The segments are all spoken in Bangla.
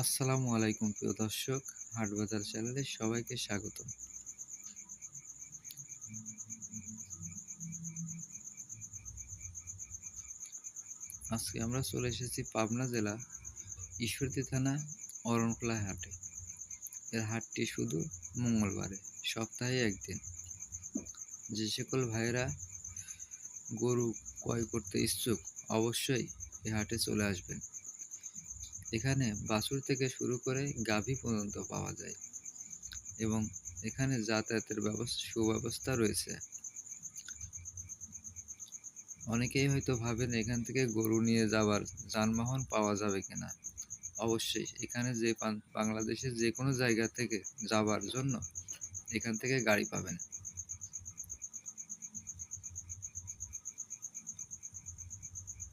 আসসালামু আলাইকুম প্রিয় দর্শক, হাটবাজার চ্যানেলে সবাইকে স্বাগত আজকে আমরা চলে এসেছি পাবনা জেলা ঈশ্বরদী থানা অরণখোলা হাটে। এর হাটটি শুধু মঙ্গলবারে, সপ্তাহে একদিন। যে সকল ভাইয়েরা গরু ক্রয় করতে ইচ্ছুক, অবশ্যই এই হাটে চলে আসবেন। এখানে বাছুর থেকে শুরু করে গাভী পর্যন্ত পাওয়া যায় এবং এখানে যাতায়াতের ব্যবস্থা, সুব্যবস্থা রয়েছে। অনেকেই হয়তো ভাবেন এখান থেকে গরু নিয়ে যাওয়ার যানবাহন পাওয়া যাবে কিনা। অবশ্যই এখানে যে বাংলাদেশের যে কোনো জায়গা থেকে যাবার জন্য এখান থেকে গাড়ি পাবেন।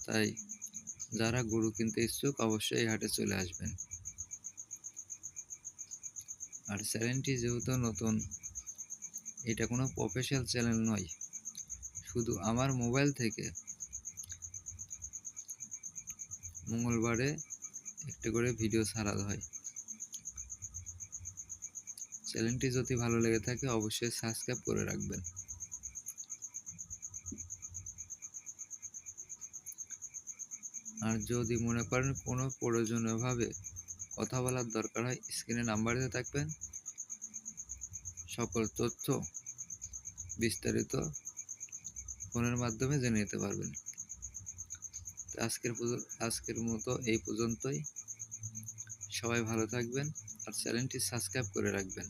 তাই যারা গরু কিনতে ইচ্ছুক অবশ্যই এই হাটে চলে আসবেন। আর চ্যানেলটি যেহেতু নতুন, এটা কোনো প্রফেশনাল চ্যানেল নয়, শুধু আমার মোবাইল থেকে মঙ্গলবারে একটি করে ভিডিও ছাড়া হয়। চ্যানেলটি যদি ভালো লেগে থাকে অবশ্যই সাবস্ক্রাইব করে রাখবেন। আর যদি মনে করেন কোনো প্রয়োজনীয়ভাবে কথা বলার দরকার হয় স্ক্রিনে নাম্বার দিয়ে থাকবেন। সকল তথ্য বিস্তারিত ফোনের মাধ্যমে জেনে নিতে পারবেন। আজকের আজকের মতো এই পর্যন্তই। সবাই ভালো থাকবেন আর চ্যানেলটি সাবস্ক্রাইব করে রাখবেন।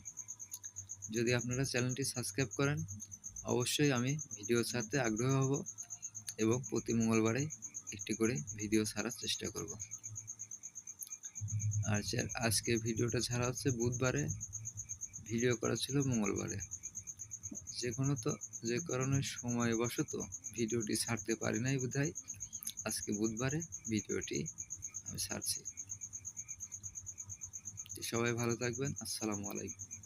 যদি আপনারা চ্যানেলটি সাবস্ক্রাইব করেন, অবশ্যই আমি ভিডিও ছাড়তে আগ্রহ হব এবং প্রতি মঙ্গলবারে একটি করে ভিডিও ছাড়ার চেষ্টা করব। আর আজকে ভিডিওটা ছাড়া হচ্ছে বুধবারে ভিডিও করা ছিল মঙ্গলবারে। যে কোনো তো, যে কারণে সময় বশত ভিডিওটি ছাড়তে পারি নাই বোধহয়, আজকে বুধবারে ভিডিওটি আমি ছাড়ছি। সবাই ভালো থাকবেন, আসসালামু আলাইকুম।